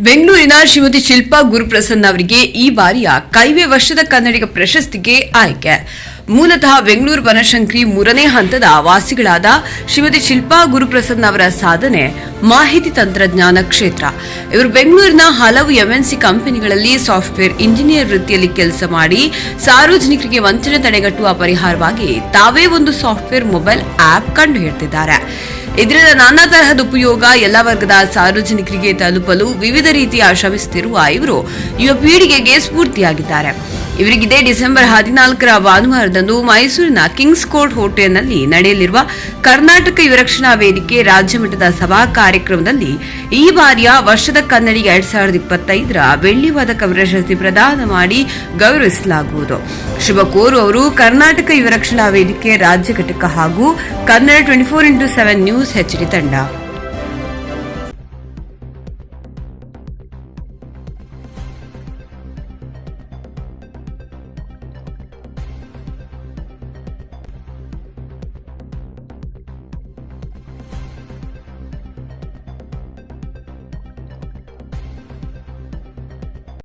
ಬೆಂಗಳೂರಿನ ಶ್ರೀಮತಿ ಶಿಲ್ಪಾ ಗುರುಪ್ರಸನ್ನ ಅವರಿಗೆ ಈ ಬಾರಿಯ ಕೈವೆ ವರ್ಷದ ಕನ್ನಡಿಗ ಪ್ರಶಸ್ತಿಗೆ ಆಯ್ಕೆ. ಮೂಲತಃ ಬೆಂಗಳೂರು ಬನಶಂಕರಿ ಮೂರನೇ ಹಂತದ ವಾಸಿಗಳಾದ ಶ್ರೀಮತಿ ಶಿಲ್ಪಾ ಗುರುಪ್ರಸನ್ನ ಅವರ ಸಾಧನೆ ಮಾಹಿತಿ ತಂತ್ರಜ್ಞಾನ ಕ್ಷೇತ್ರ. ಇವರು ಬೆಂಗಳೂರಿನ ಹಲವು ಎಂಎನ್ಸಿ ಕಂಪನಿಗಳಲ್ಲಿ ಸಾಫ್ಟ್ವೇರ್ ಇಂಜಿನಿಯರ್ ವೃತ್ತಿಯಲ್ಲಿ ಕೆಲಸ ಮಾಡಿ ಸಾರ್ವಜನಿಕರಿಗೆ ವಂಚನೆ ತಡೆಗಟ್ಟುವ ಪರಿಹಾರವಾಗಿ ತಾವೇ ಒಂದು ಸಾಫ್ಟ್ವೇರ್ ಮೊಬೈಲ್ ಆಪ್ ಕಂಡು ಹಿಡಿದಿದ್ದಾರೆ. ಇದರಿಂದ ನಾನಾ ತರಹದ ಉಪಯೋಗ ಎಲ್ಲ ವರ್ಗದ ಸಾರ್ವಜನಿಕರಿಗೆ ತಲುಪಲು ವಿವಿಧ ರೀತಿಯ ಶ್ರಮಿಸುತ್ತಿರುವ ಇವರು ಯುವ ಪೀಳಿಗೆಗೆ ಸ್ಫೂರ್ತಿಯಾಗಿದ್ದಾರೆ. ಇವರಿಗಿದೆ ಡಿಸೆಂಬರ್ ಹದಿನಾಲ್ಕರ ಭಾನುವಾರದಂದು ಮೈಸೂರಿನ ಕಿಂಗ್ಸ್ ಕೋರ್ಟ್ ಹೋಟೆಲ್ನಲ್ಲಿ ನಡೆಯಲಿರುವ ಕರ್ನಾಟಕ ಯುವರಕ್ಷಣಾ ವೇದಿಕೆ ರಾಜ್ಯ ಮಟ್ಟದ ಸಭಾ ಕಾರ್ಯಕ್ರಮದಲ್ಲಿ ಈ ಬಾರಿಯ ವರ್ಷದ ಕನ್ನಡಿಗೆ ಎರಡ್ ಸಾವಿರದ ಇಪ್ಪತ್ತೈದರ ಬೆಳ್ಳಿ ಪದಕ ಪ್ರಶಸ್ತಿ ಪ್ರದಾನ ಮಾಡಿ ಗೌರವಿಸಲಾಗುವುದು. ಶುಭ ಅವರು ಕರ್ನಾಟಕ ಯುವರಕ್ಷಣಾ ವೇದಿಕೆ ರಾಜ್ಯ ಘಟಕ ಹಾಗೂ Kannada twenty four into seven news HD ತಂಡ.